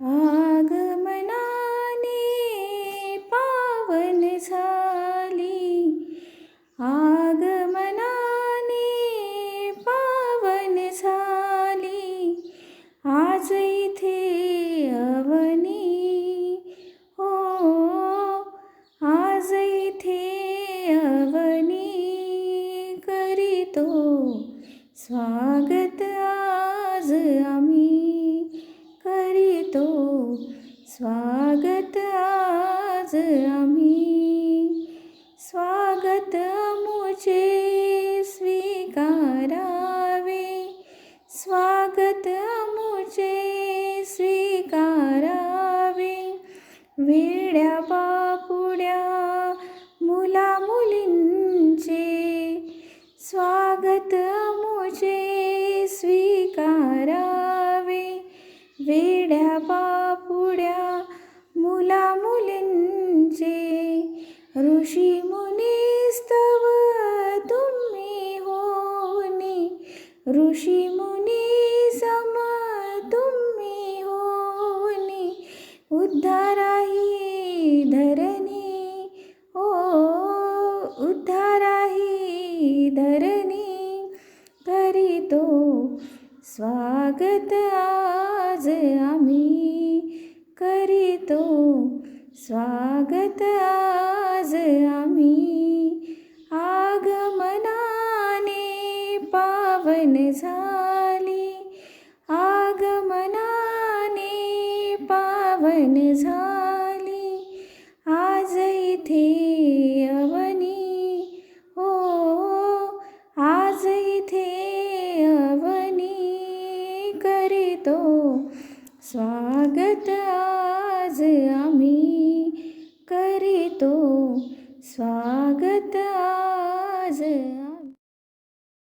आगमनाने पावन झाली. आगमनाने पावन झाली. आज इथे अवनी. हो आज इथे अवनी करीतो. स्वागत आज आम स्वागत आज आम्ही. स्वागत मुझे स्वीकारावे. स्वागत मुझे स्वीकारावे. वेड्या बापुड्या मुलींचे ऋषी मुनीस्तव तुम्ही होनी ऋषी मुनी सम तुम्ही होनी उद्धाराही धरणी ओ उद्धाराही धरणी करीतो स्वागत आज स्वागत आज आम्ही आगमनाने पावन झाली। आगमनाने पावन झाली। आज इथे अवनी हो आज इथे अवनी करीतो। स्वागत आज